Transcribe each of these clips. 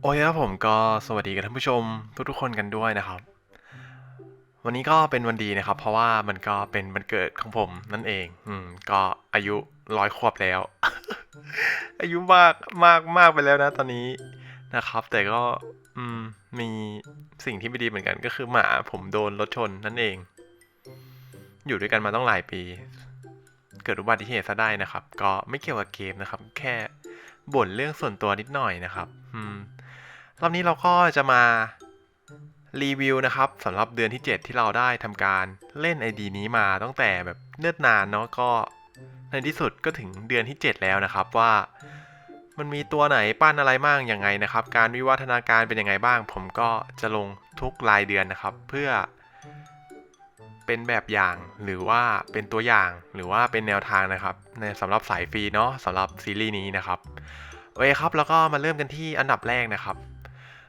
โอเคครับผมก็สวัสดีกับท่านผู้ชมทุกๆคนกันด้วยนะครับ วันนี้ก็เป็นวันดีนะครับ เพราะว่ามันก็เป็นวันเกิดของผมนั่นเอง อืม ก็อายุร้อยขวบแล้ว อายุมากมากมากไปแล้วนะ ตอนนี้นะครับ แต่ก็ อืม มีสิ่งที่ไม่ดีเหมือนกันก็คือหมาผมโดนรถชนนั่นเอง อยู่ด้วยกันมาต้องหลายปี เกิดอุบัติเหตุซะได้นะครับ ก็ไม่เกี่ยวกับเกมนะครับ แค่บ่นเรื่องส่วนตัวนิดหน่อยนะครับ อืม รอบนี้เราก็จะมารีวิวนะครับสำหรับเดือนที่ 7 ที่เราได้ทำการเล่น ID นี้มาตั้งแต่แบบเนิ่นนานเนาะก็ในที่สุดก็ถึงเดือนที่ 7 แล้วนะครับว่า มันมีตัวไหนปั้นอะไรบ้างยังไงนะครับ การวิวัฒนาการเป็นยังไงบ้าง ผมก็จะลงทุกรายเดือนนะครับ เพื่อเป็นแบบอย่างหรือว่าเป็นตัวอย่างหรือว่าเป็นแนวทางนะครับในสำหรับสายฟรีเนาะสำหรับซีรีส์นี้นะครับโอเคครับแล้วก็มาเริ่มกันที่อันดับแรกนะครับ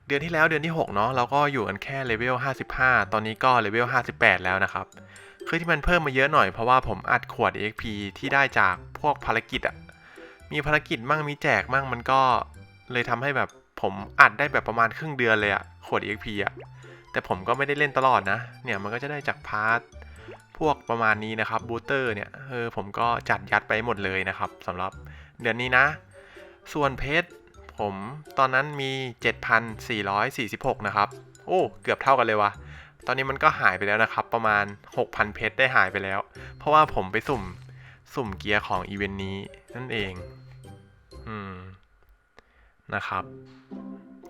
เดือนที่แล้วเดือนที่ 6 เนาะเราก็อยู่กันแค่เลเวล 55 ตอนนี้ก็เลเวล 58 แล้วนะครับ คือที่มันเพิ่มมาเยอะหน่อยเพราะว่าผมอัดขวด EXP ที่ได้จากพวกภารกิจอะมีภารกิจมั่งมีแจกมั่งมันก็เลยทำให้แบบผมอัดได้แบบประมาณครึ่งเดือนเลยอะขวด EXP อะแต่ผมก็ไม่ได้เล่นตลอดนะ เนี่ยมันก็จะได้จากพาร์ทพวกประมาณนี้นะครับบูเตอร์เนี่ยเออผมก็จัดยัดไปหมดเลยนะครับสำหรับเดือนนี้นะ ส่วนเพชร ผมตอนนั้นมี 7,446 นะครับ โอ้ เกือบเท่ากันเลยวะตอนนี้มันก็หายไปแล้วนะครับ ประมาณ 6,000 เพชรได้หายไปแล้ว เพราะว่าผมไปสุ่ม สุ่มเกียร์ของอีเวนต์นี้นั่นเอง อืม นะครับ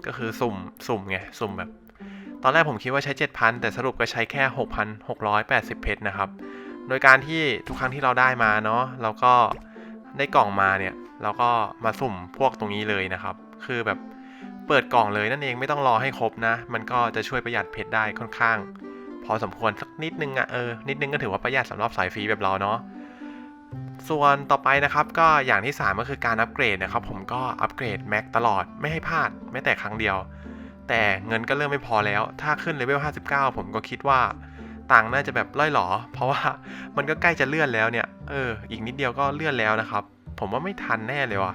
ก็คือสุ่ม สุ่มไง สุ่มแบบ ตอนแรกผมคิดว่าใช้ 7,000 แต่สรุปก็ใช้แค่ 6,680 เพชรนะครับ โดยการที่ทุกครั้งที่เราได้มาเนาะ เราก็ได้กล่องมาเนี่ย เราก็มาสุ่มพวกตรงนี้เลยนะครับ คือแบบเปิดกล่องเลยนั่นเองไม่ต้องรอให้ครบนะ มันก็จะช่วยประหยัดเพชรได้ค่อนข้าง พอสมควรสักนิดนึงอะเออนิดนึงก็ถือว่าประหยัดสำหรับสายฟรีแบบเราเนาะส่วนต่อไปนะครับก็อย่างที่ 3 ก็คือการอัปเกรดนะครับ ผมก็อัปเกรดแม็กตลอดไม่ให้พลาดแม้แต่ครั้งเดียว แต่เงินก็เริ่มไม่พอแล้ว ถ้าขึ้นเลเวล59 ผมก็คิดว่าตังน่าจะแบบล่อยหลอ เพราะว่ามันก็ใกล้จะเลื่อนแล้วเนี่ยเอออีกนิดเดียวก็เลื่อนแล้วนะครับ ผมว่าไม่ทันแน่เลยว่ะ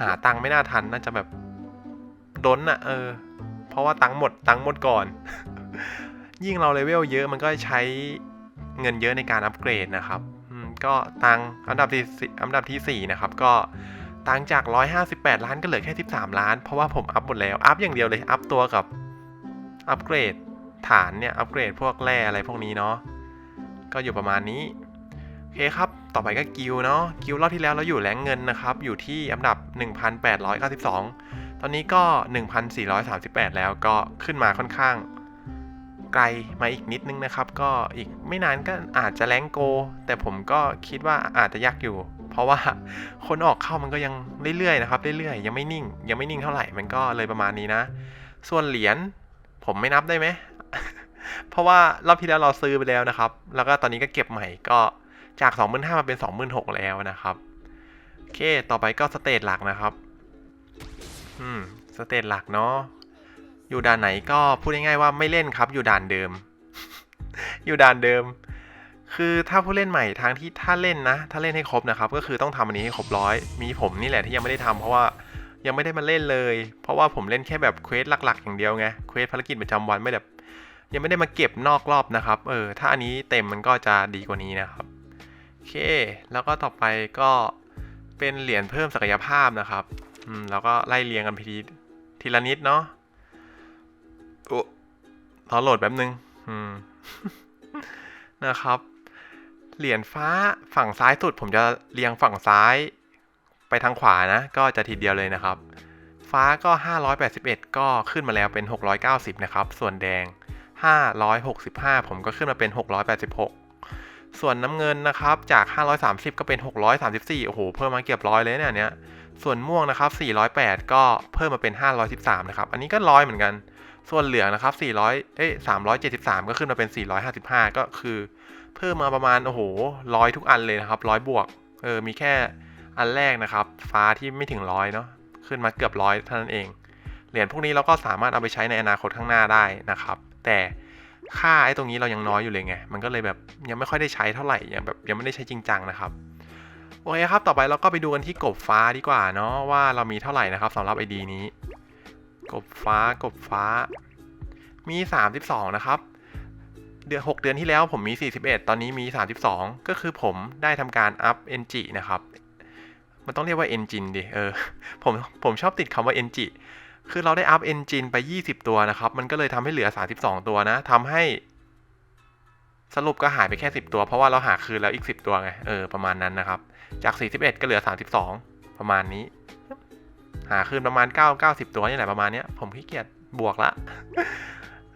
หาตังค์ไม่น่าทันน่าจะแบบด้นอะเออ เพราะว่าตังค์หมดตังค์หมดก่อน ยิ่งเราเลเวลเยอะมันก็ใช้เงินเยอะในการอัปเกรดนะครับก็ตังค์อันดับที่สี่อันดับที่สี่นะครับก็ตังค์จาก 158 ล้านก็เหลือแค่ 13 ล้าน เพราะว่าผมอัพหมดแล้ว อัพอย่างเดียวเลย อัพตัวกับอัปเกรดฐานเนี่ย อัปเกรดพวกแร่อะไรพวกนี้เนาะ ก็อยู่ประมาณนี้ อเคครับ ต่อไปก็กิลเนาะ กิลรอบที่แล้วเราอยู่แรงเงินนะครับ อยู่ที่อันดับ 1892 ตอนนี้ก็ 1438 แล้วก็ขึ้นมาค่อนข้าง ไกลมาอีกนิดนึงนะครับ ก็อีกไม่นานก็อาจจะแรงโก แต่ผมก็คิดว่าอาจจะยากอยู่ เพราะว่าคนออกเข้ามันก็ยังเรื่อยๆนะครับ เรื่อยๆ ยังไม่นิ่ง ยังไม่นิ่งเท่าไหร่ มันก็เลยประมาณนี้นะ ส่วนเหรียญผมไม่นับได้ไหม เพราะว่ารอบที่แล้วเราซื้อไปแล้วนะครับ แล้วก็ตอนนี้ก็เก็บใหม่ก็ จาก 25,000มาเป็น 26,000 แล้วนะครับ โอเค ต่อไปก็สเตจหลักนะครับ อืม สเตจหลักเนาะ อยู่ด่านไหนก็พูดง่ายๆว่าไม่เล่นครับ อยู่ด่านเดิม อยู่ด่านเดิม คือถ้าผู้เล่นใหม่ทางที่ถ้าเล่นนะ ถ้าเล่นให้ครบนะครับ ก็คือต้องทำอันนี้ให้ครบร้อย มีผมนี่แหละที่ยังไม่ได้ทำเพราะว่ายังไม่ได้มาเล่นเลย เพราะว่าผมเล่นแค่แบบเควสหลัก ๆ อย่างเดียวไง เควสภารกิจประจำวันไม่แบบยังไม่ได้มาเก็บนอกรอบนะครับ เออ ถ้าอันนี้เต็มมันก็จะดีกว่านี้นะครับ อเค แล้วก็ต่อไปก็เป็นเหรียญเพิ่มศักยภาพนะครับอืมแล้วก็ไล่เรียงกันทีทีละนิดเนาะโอ้รอโหลดแป๊บนึง อืม นะครับ เหรียญฟ้าฝั่งซ้ายสุด ผมจะเรียงฝั่งซ้าย ไปทางขวานะ ก็จะทีเดียวเลยนะครับ ฟ้าก็ 581 ก็ขึ้นมาแล้วเป็น 690 นะครับ ส่วนแดง 565 ผมก็ขึ้นมาเป็น 686 ส่วนน้ำเงินนะครับจาก 530 ก็เป็น 634 โอ้โห เพิ่มมาเกือบร้อยเลยเนี่ยเนี้ยส่วนม่วงนะครับ 408 ก็เพิ่มมาเป็น 513 นะครับ อันนี้ก็ร้อยเหมือนกัน ส่วนเหลืองนะครับ 400 เอ้ย373 ก็ขึ้นมาเป็น 455 ก็คือ เพิ่มมาประมาณ โอ้โหร้อยทุกอันเลยนะครับร้อยบวก เออ มีแค่อันแรกนะครับ ฟ้าที่ไม่ถึงร้อยเนาะ ขึ้นมาเกือบร้อยเท่านั้นเอง เหรียญพวกนี้เราก็สามารถเอาไปใช้ในอนาคตข้างหน้าได้นะครับ แต่ ค่าไอ้ตรงนี้เรายังน้อยอยู่เลยไง มันก็เลยแบบยังไม่ค่อยได้ใช้เท่าไหร่ยังแบบยังไม่ได้ใช้จริงจังนะครับโอเคครับ ต่อไปเราก็ไปดูกันที่กบฟ้าดีกว่าเนาะว่าเรามีเท่าไหร่นะครับสำหรับ ID นี้ กบฟ้ากบฟ้า มี 32 นะครับ เดือน6เดือนที่แล้วผมมี 41 ตอนนี้มี 32 ก็คือผมได้ทำการ up ng นะครับ มันต้องเรียกว่า engine ดิเออผมผมชอบติดคำว่า ng คือเราได้ up engine ไป 20 ตัวนะครับ มันก็เลยทำให้เหลือ 32 ตัวนะทำให้ สรุปก็หายไปแค่ 10 ตัว เพราะว่าเราหาคืนแล้วอีก 10 ตัวไง เออ ประมาณนั้นนะครับ จาก 41 ก็เหลือ 32 ประมาณนี้ หาคืนประมาณ 9 90 ตัวนี่แหละประมาณนี้ผมขี้เกียจบวกละ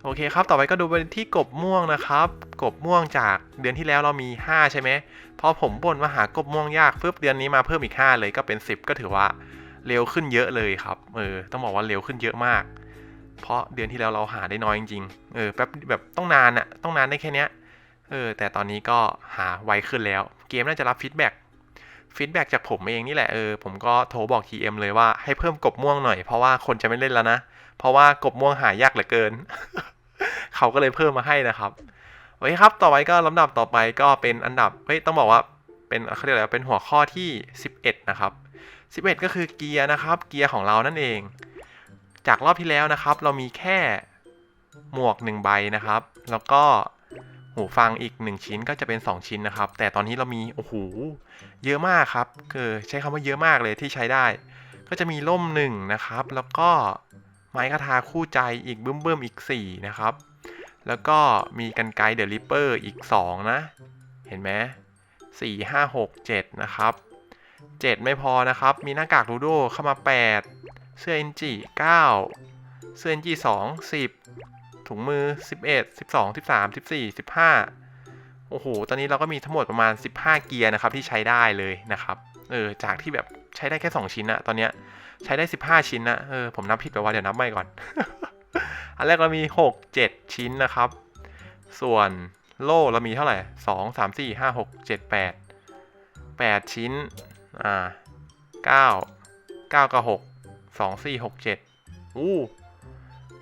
โอเคครับ ต่อไปก็ดูไปที่กบม่วงนะครับ กบม่วงจากเดือนที่แล้วเรามี 5 ใช่ไหมพอผมบ่นมาหากบม่วงยากปึ๊บเดือนนี้มาเพิ่มอีก 5 เลยก็เป็น 10 ก็ถือว่า เร็วขึ้นเยอะเลยครับเออต้องบอกว่าเร็วขึ้นเยอะมาก เพราะเดือนที่แล้วเราหาได้น้อยจริงๆเออแป๊บแบบต้องนานอะต้องนานได้แค่เนี้ยเออแต่ตอนนี้ก็หาไวขึ้นแล้ว เกมน่าจะรับฟีดแบ็กฟีดแบ็กจากผมเองนี่แหละเออผมก็โทรบอก TM เลยว่าให้เพิ่มกบม่วงหน่อยเพราะว่าคนจะไม่เล่นแล้วนะ เพราะว่ากบม่วงหายากเหลือเกิน เขาก็เลยเพิ่มมาให้นะครับโอเคครับ ต่อไปก็ลำดับต่อไปก็เป็นอันดับเฮ้ยต้องบอกว่าเป็นเขาเรียกอะไรเป็นหัวข้อที่ 11 นะครับ 11 ก็คือเกียร์นะครับ เกียร์ของเรานั่นเอง จากรอบที่แล้วนะครับ เรามีแค่หมวก 1 ใบนะครับ แล้วก็หูฟังอีก 1 ชิ้นก็จะเป็น 2 ชิ้นนะครับ แต่ตอนนี้เรามีโอ้โหเยอะมากครับคือใช้คำว่าเยอะมากเลยที่ใช้ได้ ก็จะมีล่มหนึ่งนะครับ แล้วก็ไม้คาทาคู่ใจอีกบึ้มเบิ้มๆอีก 4 นะครับ แล้วก็มีกันไกเดอะริปเปอร์อีก 2 นะ เห็นไหมสี่ห้าหกเจ็ดนะครับ เจ็ดไม่พอนะครับ มีหน้ากากลูโดเข้ามา 8 เสื้อเอ็นจีเก้าเสื้อเอ็นจีสองสิบถุงมือ 11 12 13 14 15 โอ้โห ตอนนี้เราก็มีทั้งหมดประมาณ 15 เกียร์นะครับที่ใช้ได้เลยนะครับ เออ จากที่แบบใช้ได้แค่ 2 ชิ้นอะตอนเนี้ยใช้ได้ 15 ชิ้นนะเออ ผมนับผิดไปว่าเดี๋ยวนับใหม่ก่อน อันแรกเรามี 6 7 ชิ้นนะครับ ส่วนโล่เรามีเท่าไหร่ 2 3 4 5 6 7 8 8 ชิ้น อ่า9 9กับ6 2 4 6 7อู้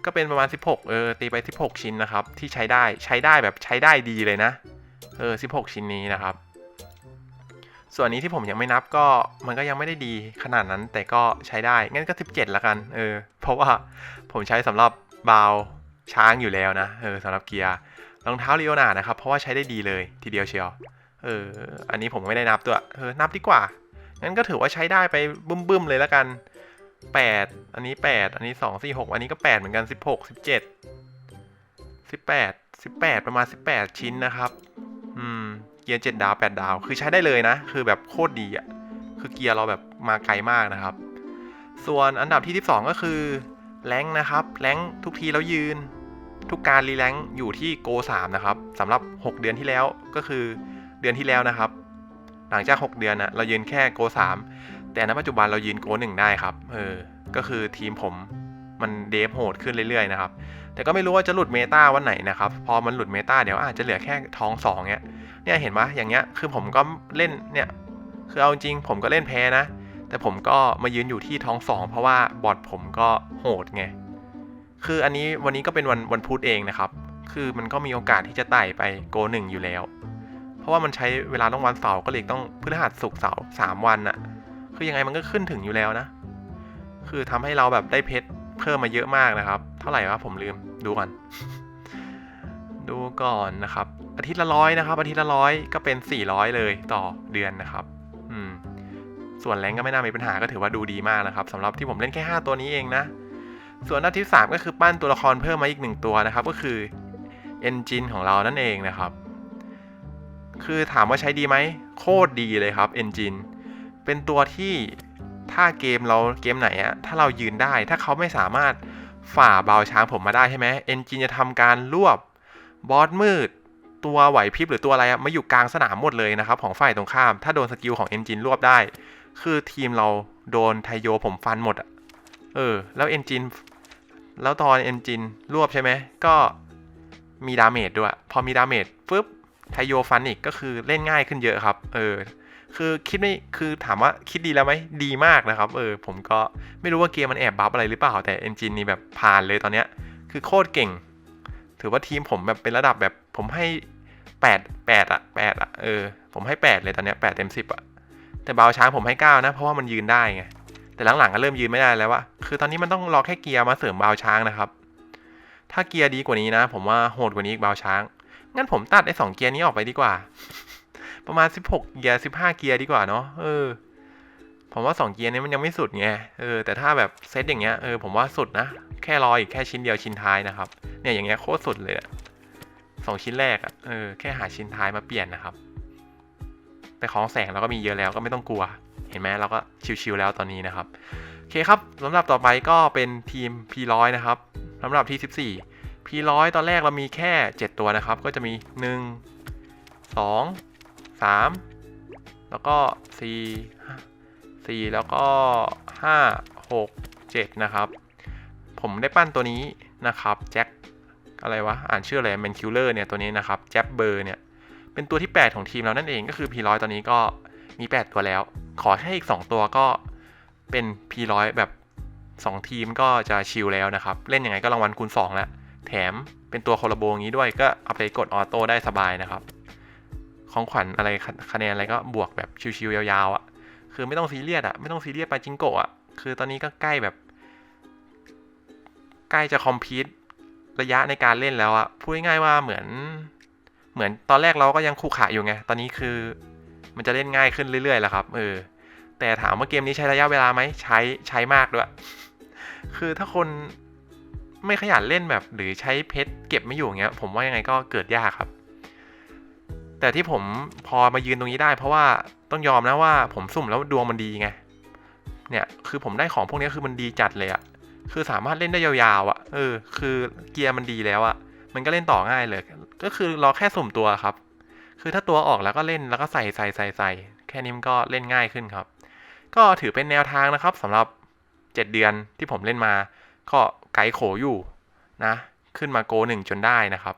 ก็เป็นประมาณ 16 เออ ตีไป 16 ชิ้นนะครับ ที่ใช้ได้ใช้ได้แบบใช้ได้ดีเลยนะ เออ 16 ชิ้นนี้นะครับ ส่วนนี้ที่ผมยังไม่นับก็มันก็ยังไม่ได้ดีขนาดนั้นแต่ก็ใช้ได้ งั้นก็ 17 ละกัน เออ เพราะว่าผมใช้สำหรับบาวช้างอยู่แล้วนะ เออสำหรับเกียร์รองเท้าลีโอนานะครับ เพราะว่าใช้ได้ดีเลยทีเดียวเชียว เออ อันนี้ผมไม่ได้นับตัว เออ นับดีกว่า งั้นก็ถือว่าใช้ได้ไปบึ้มๆเลยแล้วกัน 8 อันนี้ 8 อันนี้ 2 4 6 อันนี้ก็ 8 เหมือนกัน 16 17 18 18 ประมาณ 18 ชิ้นนะครับ อืม เกียร์ 7 ดาว 8 ดาว คือใช้ได้เลยนะ คือแบบโคตรดีอะ่ะ คือเกียร์เราแบบมาไกลมากนะครับ ส่วนอันดับที่ 12 ก็คือแรงนะครับแรงทุกทีแล้วยืน ทุกการรีแรงอยู่ที่โก3นะครับสำหรับ 6 เดือนที่แล้วก็คือเดือนที่แล้วนะครับ หลังจาก 6 เดือนนะเรายืนแค่โก3แต่ณปัจจุบันเรายืนโก1ได้ครับ เออ ก็คือทีมผมมันเดฟโหดขึ้นเรื่อยๆนะครับ แต่ก็ไม่รู้ว่าจะหลุดเมตาวันไหนนะครับ พอมันหลุดเมตาเดี๋ยวอาจจะเหลือแค่ทองสองเนี้ย เนี่ยเห็นปะอย่างเงี้ย คือผมก็เล่นเนี่ย คือเอาจริงผมก็เล่นแพ้นะ แต่ผมก็มายืนอยู่ที่ท้องสองเพราะว่าบอทผมก็โหดไง คืออันนี้วันนี้ก็เป็นวันวันพุธเองนะครับ คือมันก็มีโอกาสที่จะไต่ไปโกหนึ่งอยู่แล้ว เพราะว่ามันใช้เวลาต้องวันเสาร์ก็เลยต้องพฤหัสศุกร์เสาร์สามวันอะคือยังไงมันก็ขึ้นถึงอยู่แล้วนะ คือทำให้เราแบบได้เพชรเพิ่มมาเยอะมากนะครับ เท่าไหร่วะผมลืมดูก่อน ดูก่อนนะครับ อาทิตย์ละร้อยนะครับ อาทิตย์ละร้อยก็เป็น 400 เลยต่อเดือนนะครับ อืม ส่วนแรงก็ไม่น่ามีปัญหาก็ถือว่าดูดีมากนะครับสำหรับที่ผมเล่นแค่ 5 ตัวนี้เองนะ ส่วนหน้าที่ 3 ก็คือปั้นตัวละครเพิ่มมาอีกหนึ่งตัวนะครับ ก็คือ Engine ของเรานั่นเองนะครับ คือถามว่าใช้ดีไหม โคตรดีเลยครับ Engine เป็นตัวที่ถ้าเกมเราเกมไหนอะถ้าเรายืนได้ ถ้าเขาไม่สามารถฝ่าเบาช้างผมมาได้ใช่ไหม Engine จะทำการรวบบอสมืด ตัวไหวพริบหรือตัวอะไรอะมาอยู่กลางสนามหมดเลยนะครับ ของฝ่ายตรงข้าม ถ้าโดนสกิลของ Engine รวบได้ คือทีมเราโดนไทโยผมฟันหมดอะเออ แล้ว Engine แล้วตอน Engine รวบใช่ไหมก็มีดาเมจด้วย พอมีดาเมจปุ๊บ ไทโยฟันอีกก็คือเล่นง่ายขึ้นเยอะครับ เออ คือคิดไม่ คือถามว่าคิดดีแล้วไหมดีมากนะครับ เออ ผมก็ไม่รู้ว่าเกมมันแอบบัฟอะไรหรือเปล่า แต่ Engine นี่แบบผ่านเลยตอนเนี้ย คือโคตรเก่ง ถือว่าทีมผมแบบเป็นระดับแบบ ผมให้แปดแปดอะแปดอะเออ ผมให้แปดเลยตอนเนี้ยแปดเต็มสิบอะแต่บาวช้างผมให้เก้านะ เพราะว่ามันยืนได้ไง แต่หลังๆก็เริ่มยืนไม่ได้แล้วว่าคือตอนนี้มันต้องรอแค่เกียร์มาเสริมบาวช้างนะครับ ถ้าเกียร์ดีกว่านี้นะ ผมว่าโหดกว่านี้อีกบาวช้าง งั้นผมตัดไอ้สองเกียร์นี้ออกไปดีกว่า ประมาณ16เกียร์15เกียร์ดีกว่าเนาะเออ ผมว่า2เกียร์นี้มันยังไม่สุดไงเออแต่ถ้าแบบเซตอย่างเงี้ยเออผมว่าสุดนะแค่รออีกแค่ชิ้นเดียวชิ้นท้ายนะครับ เนี่ยอย่างเงี้ยโคตรสุดเลยสองชิ้นแรกอะเออแค่หาชิ้นท้ายมาเปลี่ยนนะครับ แต่ของแสงเราก็มีเยอะแล้วก็ไม่ต้องกลัว เห็นไหมเราก็ชิวๆแล้วตอนนี้นะครับโอเคครับสำหรับต่อไปก็เป็นทีม P100 นะครับสำหรับที่ 14 P100 ตอนแรกเรามีแค่ 7 ตัวนะครับ ก็จะมี 1 2 3 แล้วก็ 4 4 แล้วก็ 5 6 7 นะครับ ผมได้ปั้นตัวนี้นะครับแจ็คอะไรวะ อ่านชื่ออะไรแมนคิลเลอร์เนี่ยตัวนี้นะครับแจ็บเบอร์เนี่ย เป็นตัวที่ 8 ของทีมเรานั่นเองก็คือ P100 ตอนนี้ก็มี 8 ตัวแล้ว ขอแค่อีก 2 ตัวก็เป็น P100 แบบ 2 ทีมก็จะชิลแล้วนะครับ เล่นยังไงก็รางวัลคูณ2แล้ว แถมเป็นตัวโคลโบงี้ด้วยก็เอาไปกดออโต้ได้สบายนะครับ ของขวัญอะไรคะแนนอะไรก็บวกแบบชิวๆยาวๆอะ่ะคือไม่ต้องซีเรียสอะ่ะไม่ต้องซีเรียสไปจิงโกะอะคือตอนนี้ก็ใกล้แบบ ใกล้จะคอมพิวระยะในการเล่นแล้วอะ่ะพูดง่ายว่าเหมือน เหมือนตอนแรกเราก็ยังคู่ขาอยู่ไง ตอนนี้คือ มันจะเล่นง่ายขึ้นเรื่อยๆแล้วครับ เออ แต่ถามว่าเกมนี้ใช้ระยะเวลาไหม ใช้ ใช้มากด้วย คือถ้าคน ไม่ขยันเล่นแบบหรือใช้เพชรเก็บไม่อยู่อย่างเงี้ย ผมว่ายังไงก็เกิดยากครับ แต่ที่ผมพอมายืนตรงนี้ได้ เพราะว่าต้องยอมนะว่าผมสุ่มแล้วดวงมันดีไง เนี่ยคือผมได้ของพวกนี้คือมันดีจัดเลยอะคือสามารถเล่นได้ยาวๆอะเออ คือเกียร์มันดีแล้วอะมันก็เล่นต่อง่ายเลย ก็คือรอแค่สุ่มตัวครับ คือถ้าตัวออกแล้วก็เล่นแล้วก็ใส่ใส่ใส่ใส่แค่นี้มันก็เล่นง่ายขึ้นครับ ก็ถือเป็นแนวทางนะครับสำหรับ 7 เดือนที่ผมเล่นมา ก็ ไกโขอยู่นะ ขึ้นมาโกหนึ่งจนได้นะครับ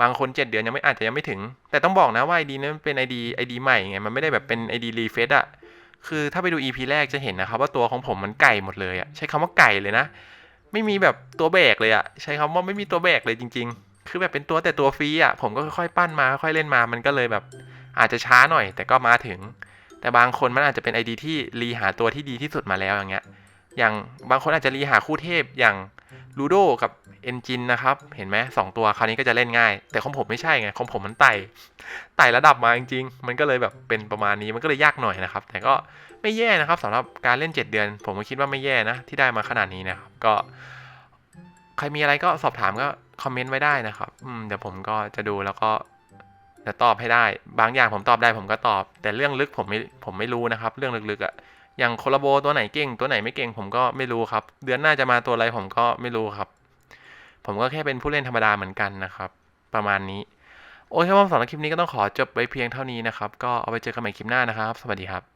บางคน 7 เดือนยังไม่อาจจะยังไม่ถึง แต่ต้องบอกนะว่า ID นั้นเป็น ID ID ใหม่ไงมันไม่ได้แบบเป็น ID รีเฟซอะคือถ้าไปดู EP แรกจะเห็นนะครับ ว่าตัวของผมมันไก่หมดเลยอะใช้คำว่าไก่เลยนะ ไม่มีแบบตัวแบกเลยอะใช้คำว่าไม่มีตัวแบกเลยจริง ๆ คือแบบเป็นตัวแต่ตัวฟรีอะผมก็ค่อยๆปั้นมาค่อยๆเล่นมามันก็เลยแบบอาจจะช้าหน่อย แต่ก็มาถึง แต่บางคนมันอาจจะเป็น ID ที่รีหาตัวที่ดีที่สุดมาแล้วอย่างเงี้ย อย่างบางคนอาจจะรีหาคู่เทพอย่างลูโดกับเอนจินนะครับ เห็นไหมสองตัวคราวนี้ก็จะเล่นง่าย แต่ของผมไม่ใช่ไงของผมมันไต่ไต่ระดับมาจริงๆ มันก็เลยแบบเป็นประมาณนี้มันก็เลยยากหน่อยนะครับ แต่ก็ไม่แย่นะครับสำหรับการเล่น 7 เดือน ผมก็คิดว่าไม่แย่นะ ที่ได้มาขนาดนี้นะครับ ก็ ใครมีอะไรก็สอบถามก็คอมเมนต์ไว้ได้นะครับอืมเดี๋ยวผมก็จะดูแล้วก็จะตอบให้ได้ บางอย่างผมตอบได้ผมก็ตอบ แต่เรื่องลึกผมไม่ผมไม่รู้นะครับ เรื่องลึกๆอะ่ะ อย่างโคลาโบตัวไหนเก่ง ตัวไหนไม่เก่งผมก็ไม่รู้ครับ เดือนหน้าจะมาตัวอะไรผมก็ไม่รู้ครับ ผมก็แค่เป็นผู้เล่นธรรมดาเหมือนกันนะครับ ประมาณนี้ โอเคครับสำหรับคลิปนี้ก็ต้องขอจบไว้เพียงเท่านี้นะครับ ก็เอาไปเจอกันใหม่คลิปหน้านะครับ สวัสดีครับ